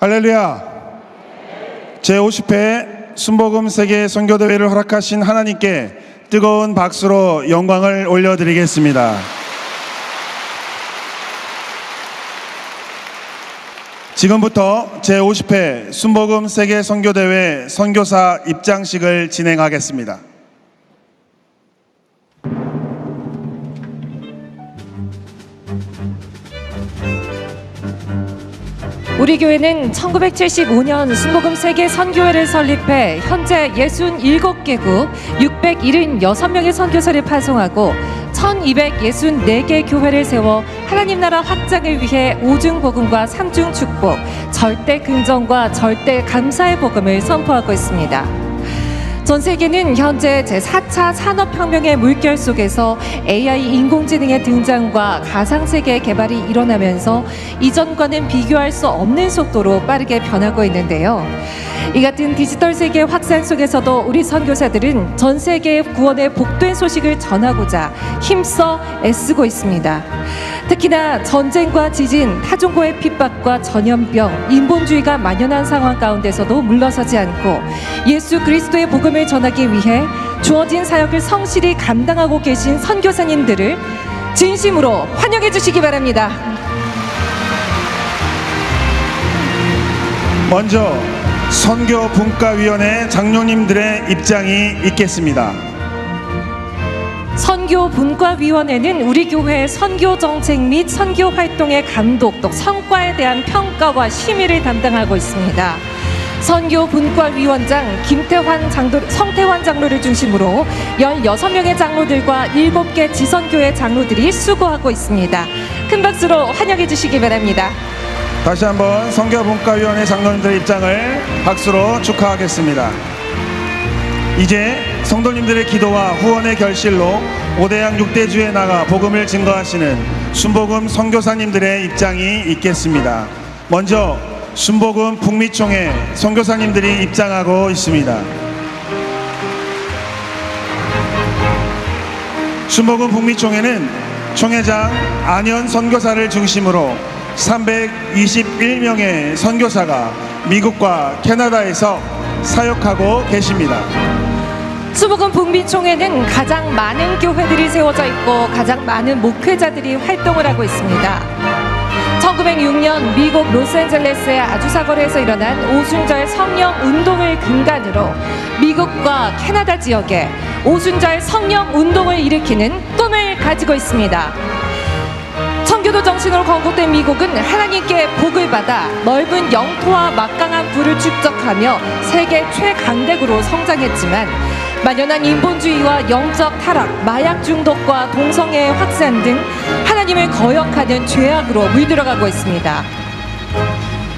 할렐루야. 제50회 순복음 세계 선교대회를 허락하신 하나님께 뜨거운 박수로 영광을 올려드리겠습니다. 지금부터 제50회 순복음 세계 선교대회 선교사 입장식을 진행하겠습니다. 우리 교회는 1975년 순복음 세계 선교회를 설립해 현재 67개국 676명의 선교사를 파송하고 1264개 교회를 세워 하나님 나라 확장을 위해 오중 복음과 삼중 축복, 절대 긍정과 절대 감사의 복음을 선포하고 있습니다. 전 세계는 현재 제4차 산업혁명의 물결 속에서 AI 인공지능의 등장과 가상세계의 개발이 일어나면서 이전과는 비교할 수 없는 속도로 빠르게 변하고 있는데요. 이 같은 디지털 세계 확산 속에서도 우리 선교사들은 전 세계의 구원의 복된 소식을 전하고자 힘써 애쓰고 있습니다. 특히나 전쟁과 지진, 타종고의 핍박과 전염병, 인본주의가 만연한 상황 가운데서도 물러서지 않고 예수 그리스도의 복음을 전하기 위해 주어진 사역을 성실히 감당하고 계신 선교사님들을 진심으로 환영해 주시기 바랍니다. 먼저 선교분과위원회 장로님들의 입장이 있겠습니다. 선교 분과위원회는 우리 교회의 선교 정책 및 선교 활동의 감독 또 성과에 대한 평가와 심의를 담당하고 있습니다. 선교 분과위원장 김태환 장로, 성태환 장로를 중심으로 16명의 장로들과 7개 지선교회 장로들이 수고하고 있습니다. 큰 박수로 환영해 주시기 바랍니다. 다시 한번 선교분과위원회 장로님들의 입장을 박수로 축하하겠습니다. 이제 성도님들의 기도와 후원의 결실로 오대양 6대주에 나가 복음을 증거하시는 순복음 선교사님들의 입장이 있겠습니다. 먼저 순복음 북미총회 선교사님들이 입장하고 있습니다. 순복음 북미총회는 총회장 안현 선교사를 중심으로 321명의 선교사가 미국과 캐나다에서 사역하고 계십니다. 수복음 북미총회는 가장 많은 교회들이 세워져 있고 가장 많은 목회자들이 활동을 하고 있습니다. 1906년 미국 로스앤젤레스의 아주사거리에서 일어난 오순절 성령 운동을 근간으로 미국과 캐나다 지역에 오순절 성령 운동을 일으키는 꿈을 가지고 있습니다. 청교도 정신으로 건국된 미국은 하나님께 복을 받아 넓은 영토와 막강한 부를 축적하며 세계 최강대국으로 성장했지만 만연한 인본주의와 영적 타락, 마약 중독과 동성애 확산 등 하나님을 거역하는 죄악으로 물들어가고 있습니다.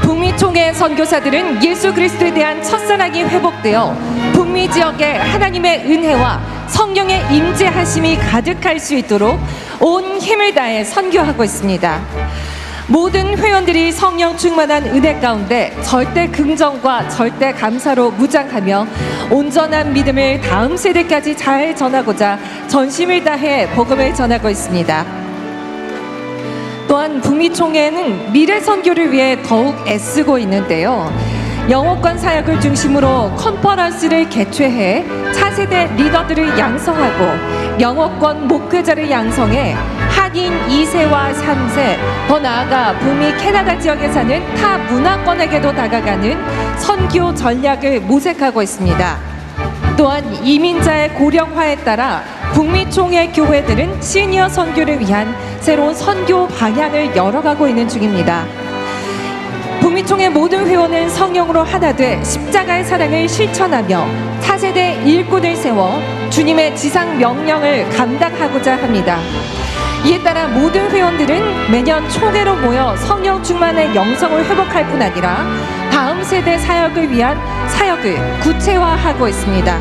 북미 총회 선교사들은 예수 그리스도에 대한 첫사랑이 회복되어 북미 지역에 하나님의 은혜와 성령의 임재하심이 가득할 수 있도록 온 힘을 다해 선교하고 있습니다. 모든 회원들이 성령 충만한 은혜 가운데 절대 긍정과 절대 감사로 무장하며 온전한 믿음을 다음 세대까지 잘 전하고자 전심을 다해 복음을 전하고 있습니다. 또한 북미 총회는 미래 선교를 위해 더욱 애쓰고 있는데요. 영어권 사역을 중심으로 컨퍼런스를 개최해 차세대 리더들을 양성하고 영어권 목회자를 양성해 한인 2세와 3세, 더 나아가 북미 캐나다 지역에 사는 타 문화권에게도 다가가는 선교 전략을 모색하고 있습니다. 또한 이민자의 고령화에 따라 북미 총회 교회들은 시니어 선교를 위한 새로운 선교 방향을 열어가고 있는 중입니다. 북미 총회 모든 회원은 성령으로 하나 돼 십자가의 사랑을 실천하며 차세대 일꾼을 세워 주님의 지상 명령을 감당하고자 합니다. 이에 따라 모든 회원들은 매년 총회로 모여 성령 충만의 영성을 회복할 뿐 아니라 다음 세대 사역을 위한 사역을 구체화하고 있습니다.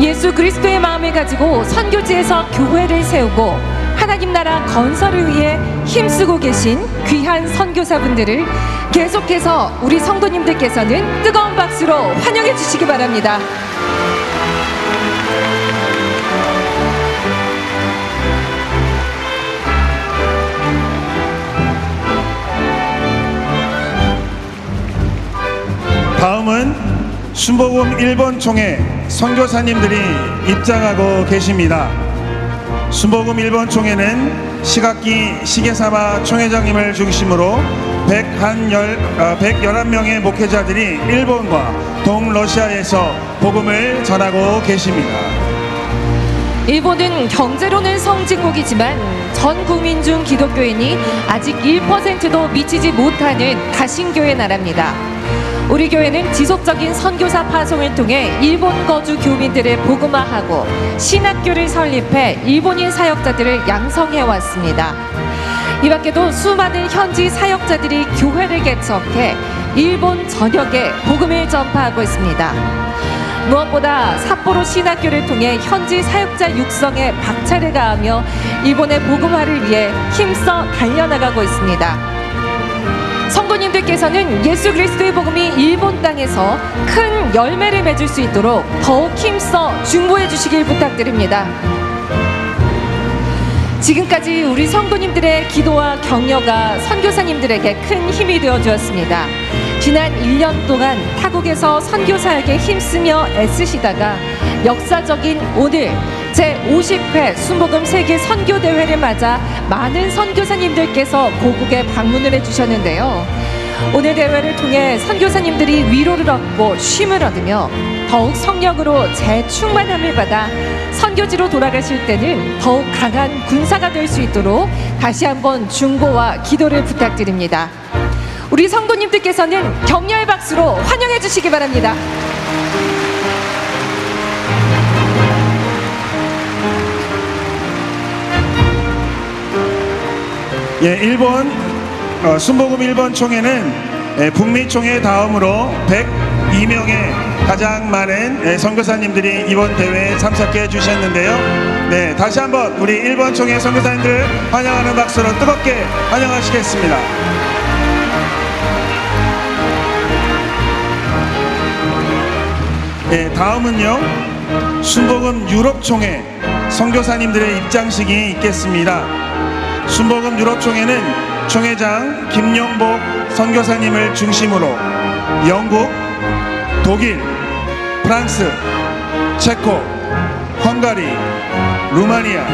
예수 그리스도의 마음을 가지고 선교지에서 교회를 세우고 하나님 나라 건설을 위해 힘쓰고 계신 귀한 선교사분들을 계속해서 우리 성도님들께서는 뜨거운 박수로 환영해 주시기 바랍니다. 순복음 일본 총회 선교사님들이 입장하고 계십니다. 순복음 일본 총회는 시각기 시계사마 총회장님을 중심으로 101, 어, 111명의 목회자들이 일본과 동러시아에서 복음을 전하고 계십니다. 일본은 경제로는 성진국이지만 전 국민 중 기독교인이 아직 1%도 미치지 못하는 가신교의 나라입니다. 우리 교회는 지속적인 선교사 파송을 통해 일본 거주 교민들을 복음화하고 신학교를 설립해 일본인 사역자들을 양성해 왔습니다. 이 밖에도 수많은 현지 사역자들이 교회를 개척해 일본 전역에 복음을 전파하고 있습니다. 무엇보다 삿포로 신학교를 통해 현지 사역자 육성에 박차를 가하며 일본의 복음화를 위해 힘써 달려나가고 있습니다. 성도님들께서는 예수 그리스도의 복음이 일본 땅에서 큰 열매를 맺을 수 있도록 더욱 힘써 중보해 주시길 부탁드립니다. 지금까지 우리 성도님들의 기도와 격려가 선교사님들에게 큰 힘이 되어 주었습니다. 지난 1년 동안 타국에서 선교 사역에 힘쓰며 애쓰시다가 역사적인 오늘 제 50회 순복음 세계 선교 대회를 맞아 많은 선교사님들께서 고국에 방문을 해 주셨는데요. 오늘 대회를 통해 선교사님들이 위로를 얻고 쉼을 얻으며 더욱 성령으로 재충만함을 받아 선교지로 돌아가실 때는 더욱 강한 군사가 될 수 있도록 다시 한번 중보와 기도를 부탁드립니다. 우리 성도님들께서는 격려의 박수로 환영해 주시기 바랍니다. 예, 일본 어, 순복음 일본 총회는 예, 북미 총회 다음으로 102명의 가장 많은 예, 선교사님들이 이번 대회에 참석해 주셨는데요. 네, 다시 한번 우리 일본 총회 선교사님들 환영하는 박수로 뜨겁게 환영하시겠습니다. 네, 다음은요. 순복음 유럽 총회 선교사님들의 입장식이 있겠습니다. 순복음 유럽 총회는 총회장 김용복 선교사님을 중심으로 영국, 독일, 프랑스, 체코, 헝가리, 루마니아,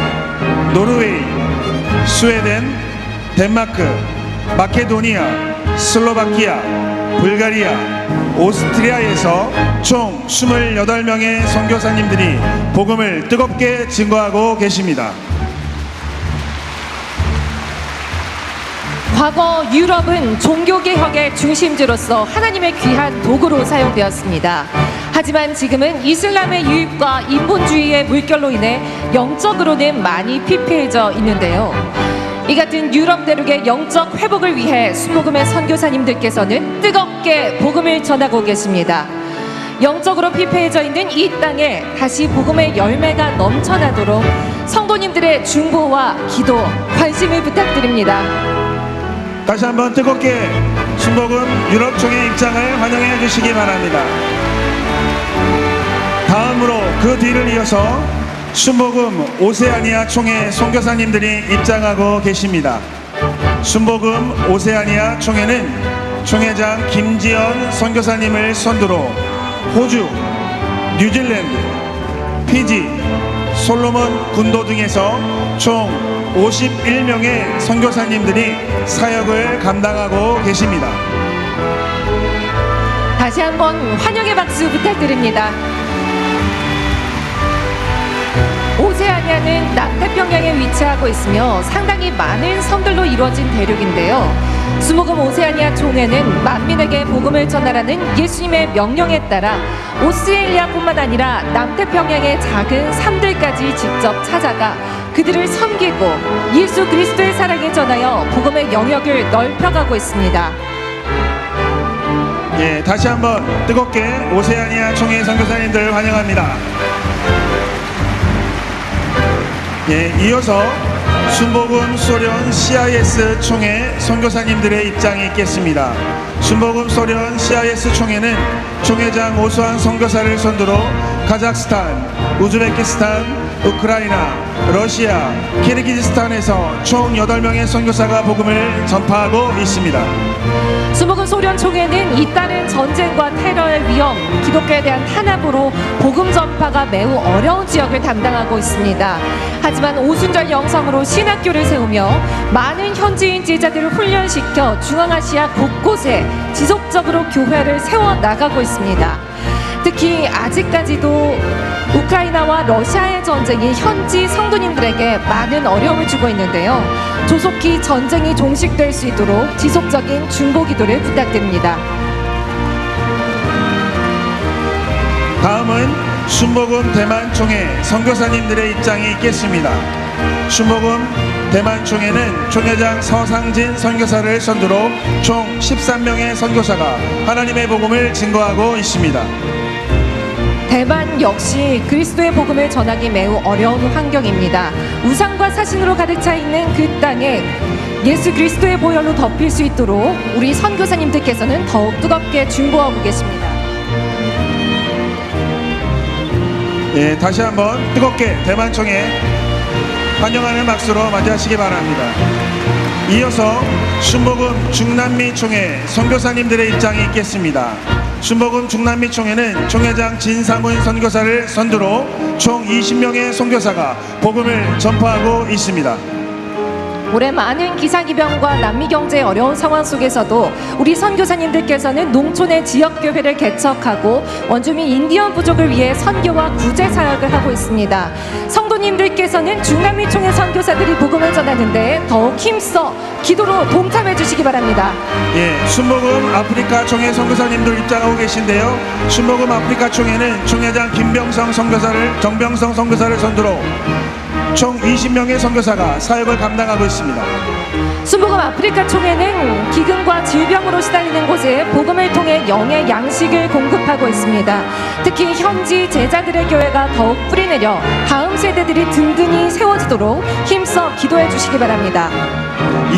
노르웨이, 스웨덴, 덴마크, 마케도니아, 슬로바키아, 불가리아, 오스트리아에서 총 28명의 선교사님들이 복음을 뜨겁게 증거하고 계십니다. 과거 유럽은 종교개혁의 중심지로서 하나님의 귀한 도구로 사용되었습니다. 하지만 지금은 이슬람의 유입과 인본주의의 물결로 인해 영적으로는 많이 피폐해져 있는데요. 이 같은 유럽 대륙의 영적 회복을 위해 수복음의 선교사님들께서는 뜨겁게 복음을 전하고 계십니다. 영적으로 피폐해져 있는 이 땅에 다시 복음의 열매가 넘쳐나도록 성도님들의 중보와 기도, 관심을 부탁드립니다. 다시 한번 뜨겁게 순복음 유럽 총회 입장을 환영해 주시기 바랍니다. 다음으로 그 뒤를 이어서 순복음 오세아니아 총회 선교사님들이 입장하고 계십니다. 순복음 오세아니아 총회는 총회장 김지연 선교사님을 선두로 호주, 뉴질랜드, 피지, 솔로몬 군도 등에서 총 51명의 선교사님들이 사역을 감당하고 계십니다. 다시 한번 환영의 박수 부탁드립니다. 오세아니아는 남태평양에 위치하고 있으며 상당히 많은 섬들로 이루어진 대륙인데요. 수목금 오세아니아 총회는 만민에게 복음을 전하라는 예수님의 명령에 따라 오스트레일리아뿐만 아니라 남태평양의 작은 섬들까지 직접 찾아가 그들을 섬기고 예수 그리스도의 사랑을 전하여 복음의 영역을 넓혀가고 있습니다. 예, 다시 한번 뜨겁게 오세아니아 총회 선교사님들 환영합니다. 예, 이어서 순복음 소련 CIS 총회 선교사님들의 입장이 있겠습니다. 순복음 소련 CIS 총회는 총회장 오수환 선교사를 선두로 카자흐스탄, 우즈베키스탄, 우크라이나, 러시아, 키르기즈스탄에서 총 8명의 선교사가 복음을 전파하고 있습니다. 수목은 소련 총회는 잇따른 전쟁과 테러의 위험, 기독교에 대한 탄압으로 복음 전파가 매우 어려운 지역을 담당하고 있습니다. 하지만 오순절 영성으로 신학교를 세우며 많은 현지인 제자들을 훈련시켜 중앙아시아 곳곳에 지속적으로 교회를 세워 나가고 있습니다. 특히 아직까지도 우크라이나와 러시아의 전쟁이 현지 성도님들에게 많은 어려움을 주고 있는데요. 조속히 전쟁이 종식될 수 있도록 지속적인 중보 기도를 부탁드립니다. 다음은 순복음 대만총회 선교사님들의 입장이 있겠습니다. 순복음 대만총회는 총회장 서상진 선교사를 선두로 총 13명의 선교사가 하나님의 복음을 증거하고 있습니다. 대만 역시 그리스도의 복음을 전하기 매우 어려운 환경입니다. 우상과 사신으로 가득 차 있는 그 땅에 예수 그리스도의 보혈로 덮일 수 있도록 우리 선교사님들께서는 더욱 뜨겁게 중보하고 계십니다. 예, 다시 한번 뜨겁게 대만총회 환영하는 박수로 맞이하시기 바랍니다. 이어서 순복음 중남미 총회 선교사님들의 입장이 있겠습니다. 순복음 중남미 총회는 총회장 진사문 선교사를 선두로 총 20명의 선교사가 복음을 전파하고 있습니다. 올해 많은 기상이병과 남미 경제의 어려운 상황 속에서도 우리 선교사님들께서는 농촌의 지역교회를 개척하고 원주민 인디언 부족을 위해 선교와 구제 사역을 하고 있습니다. 성도님들께서는 중남미 총회 선교사들이 복음을 전하는데 더욱 힘써 기도로 동참해 주시기 바랍니다. 예, 순복음 아프리카 총회 선교사님들 입장하고 계신데요. 순복음 아프리카 총회는 총회장 김병성 선교사를 정병성 선교사를 선두로 총 20명의 선교사가 사역을 감당하고 있습니다. 순복음 아프리카 총회는 기근과 질병으로 시달리는 곳에 복음을 통해 영의 양식을 공급하고 있습니다. 특히 현지 제자들의 교회가 더욱 뿌리내려 다음 세대들이 든든히 세워지도록 힘써 기도해 주시기 바랍니다.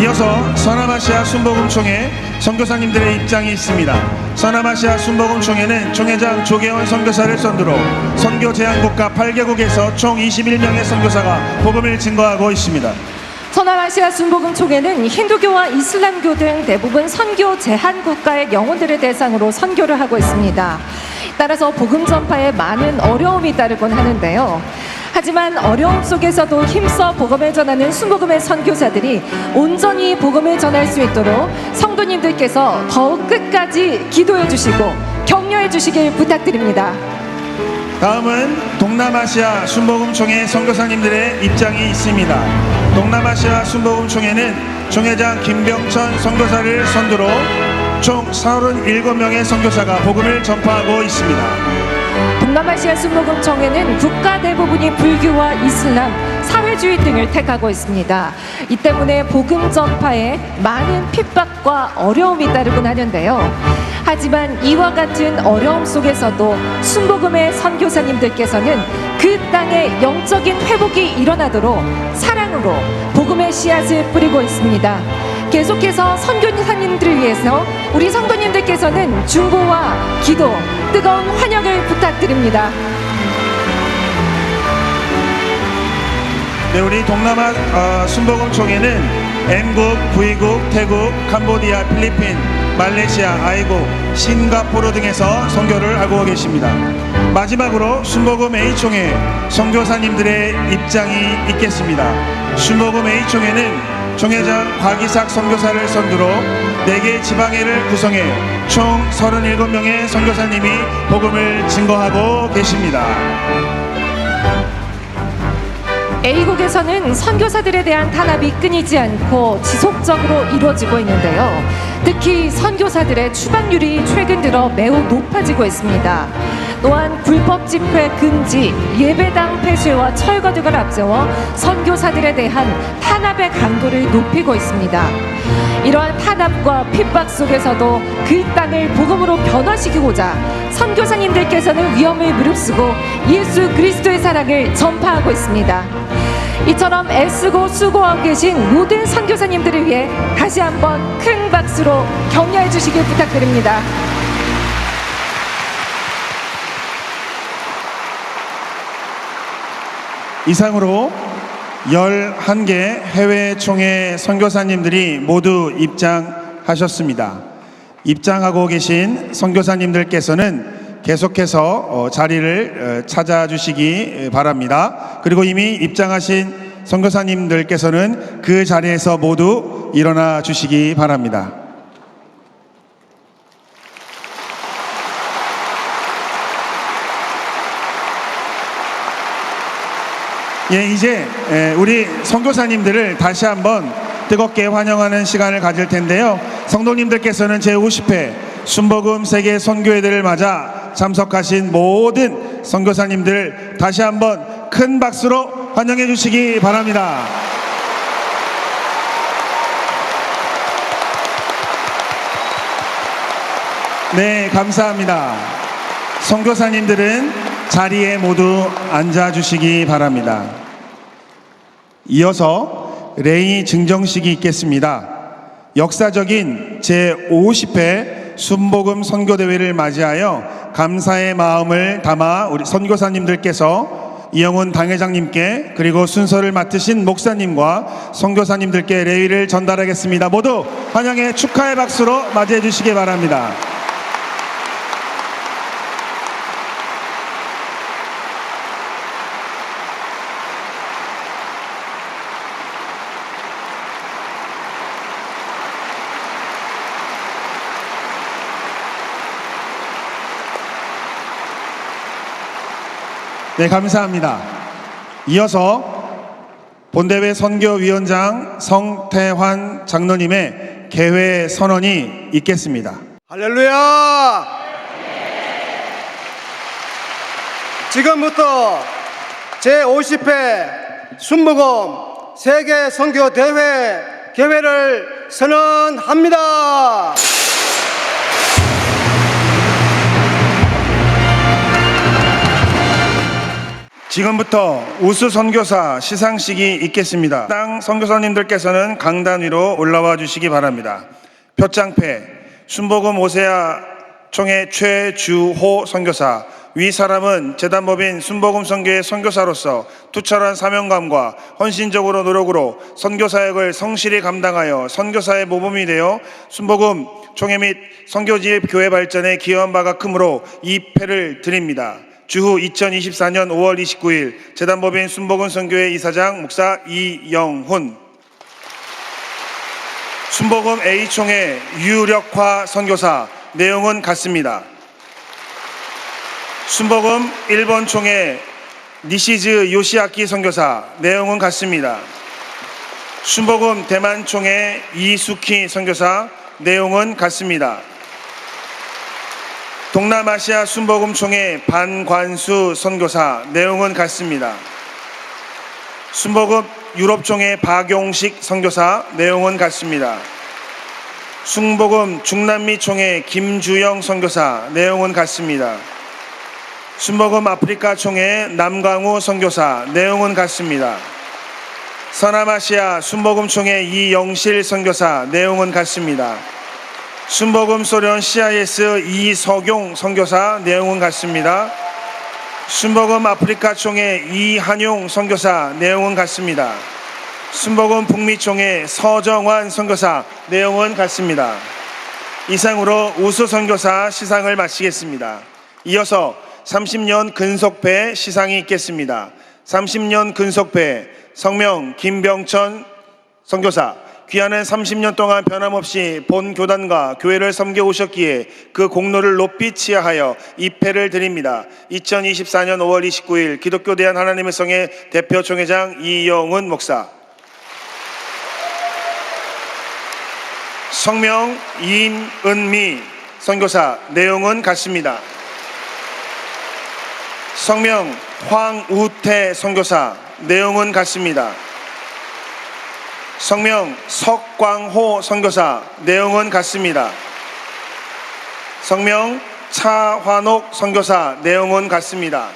이어서 서남아시아 순복음 총회 선교사님들의 입장이 있습니다. 서남아시아 순복음 총회는 총회장 조계원 선교사를 선두로 선교 제한국가 8개국에서 총 21명의 선교사가 복음을 증거하고 있습니다. 서남아시아 순복음 총회는 힌두교와 이슬람교 등 대부분 선교 제한 국가의 영혼들을 대상으로 선교를 하고 있습니다. 따라서 복음 전파에 많은 어려움이 따르곤 하는데요. 하지만 어려움 속에서도 힘써 복음을 전하는 순복음의 선교사들이 온전히 복음을 전할 수 있도록 성도님들께서 더욱 끝까지 기도해 주시고 격려해 주시길 부탁드립니다. 다음은 동남아시아 순복음 총회 선교사님들의 입장이 있습니다. 동남아시아 순복음 총회는 총회장 김병천 선교사를 선두로 총 37명의 선교사가 복음을 전파하고 있습니다. 동남아시아 순복음 총회는 국가 대부분이 불교와 이슬람, 사회주의 등을 택하고 있습니다. 이 때문에 복음 전파에 많은 핍박과 어려움이 따르곤 하는데요. 하지만 이와 같은 어려움 속에서도 순복음의 선교사님들께서는 그 땅에 영적인 회복이 일어나도록 사랑으로 복음의 씨앗을 뿌리고 있습니다. 계속해서 선교사님들을 위해서 우리 성도님들께서는 중보와 기도, 뜨거운 환영을 부탁드립니다. 네, 우리 동남아 어, 순복음 총회는 M국, V국, 태국, 캄보디아, 필리핀, 말레이시아, 아이고, 싱가포르 등에서 선교를 하고 계십니다. 마지막으로 순복음 A총회 선교사님들의 입장이 있겠습니다. 순복음 A총회는 총회장 곽이삭 선교사를 선두로 4개 지방회를 구성해 총 37명의 선교사님이 복음을 증거하고 계십니다. A국에서는 선교사들에 대한 탄압이 끊이지 않고 지속적으로 이루어지고 있는데요. 특히 선교사들의 추방률이 최근 들어 매우 높아지고 있습니다. 또한 불법 집회 금지, 예배당 폐쇄와 철거 등을 앞세워 선교사들에 대한 탄압의 강도를 높이고 있습니다. 이러한 탄압과 핍박 속에서도 그 땅을 복음으로 변화시키고자 선교사님들께서는 위험을 무릅쓰고 예수 그리스도의 사랑을 전파하고 있습니다. 이처럼 애쓰고 수고하고 계신 모든 선교사님들을 위해 다시 한번 큰 박수로 격려해 주시길 부탁드립니다. 이상으로 11개 해외 총회 선교사님들이 모두 입장하셨습니다. 입장하고 계신 선교사님들께서는 계속해서 어, 자리를 어, 찾아주시기 바랍니다. 그리고 이미 입장하신 선교사님들께서는 그 자리에서 모두 일어나 주시기 바랍니다. 예, 이제 에, 우리 선교사님들을 다시 한번 뜨겁게 환영하는 시간을 가질 텐데요. 성도님들께서는 제50회 순복음 세계 선교회들을 맞아 참석하신 모든 선교사님들 다시 한번 큰 박수로 환영해 주시기 바랍니다. 네, 감사합니다. 선교사님들은 자리에 모두 앉아 주시기 바랍니다. 이어서 레이 증정식이 있겠습니다. 역사적인 제50회 순복음 선교대회를 맞이하여 감사의 마음을 담아 우리 선교사님들께서 이영훈 당회장님께 그리고 순서를 맡으신 목사님과 선교사님들께 레위를 전달하겠습니다. 모두 환영의 축하의 박수로 맞이해 주시기 바랍니다. 네, 감사합니다. 이어서 본대회 선교위원장 성태환 장로님의 개회 선언이 있겠습니다. 할렐루야! 지금부터 제50회 순복음 세계 선교 대회 개회를 선언합니다. 지금부터 우수 선교사 시상식이 있겠습니다. 땅 선교사님들께서는 강단 위로 올라와 주시기 바랍니다. 표창패 순복음 오세아 총회 최주호 선교사 위 사람은 재단법인 순복음 선교의 선교사로서 투철한 사명감과 헌신적으로 노력으로 선교 사역을 성실히 감당하여 선교사의 모범이 되어 순복음 총회 및 선교지의 교회 발전에 기여한 바가 크므로 이 패를 드립니다. 주후 2024년 5월 29일 재단법인 순복음 선교회 이사장 목사 이영훈 순복음 A총회 유력화 선교사 내용은 같습니다. 순복음 1번 총회 니시즈 요시아키 선교사 내용은 같습니다. 순복음 대만 총회 이수키 선교사 내용은 같습니다. 동남아시아 순복음 총회 반관수 선교사 내용은 같습니다. 순복음 유럽 총회 박용식 선교사 내용은 같습니다. 순복음 중남미 총회 김주영 선교사 내용은 같습니다. 순복음 아프리카 총회 남광우 선교사 내용은 같습니다. 서남아시아 순복음 총회 이영실 선교사 내용은 같습니다. 순복음 소련 CIS 이석용 선교사 내용은 같습니다. 순복음 아프리카 총회 이한용 선교사 내용은 같습니다. 순복음 북미 총회 서정환 선교사 내용은 같습니다. 이상으로 우수 선교사 시상을 마치겠습니다. 이어서 30년 근속배 시상이 있겠습니다. 30년 근속배 성명 김병천 선교사 귀하는 30년 동안 변함없이 본 교단과 교회를 섬겨 오셨기에 그 공로를 높이 치하하여 입회를 드립니다. 2024년 5월 29일 기독교 대한 하나님의 성의 대표 총회장 이영훈 목사 성명 임은미 선교사 내용은 같습니다. 성명 황우태 선교사 내용은 같습니다. 성명 석광호 선교사 내용은 같습니다. 성명 차환옥 선교사 내용은 같습니다.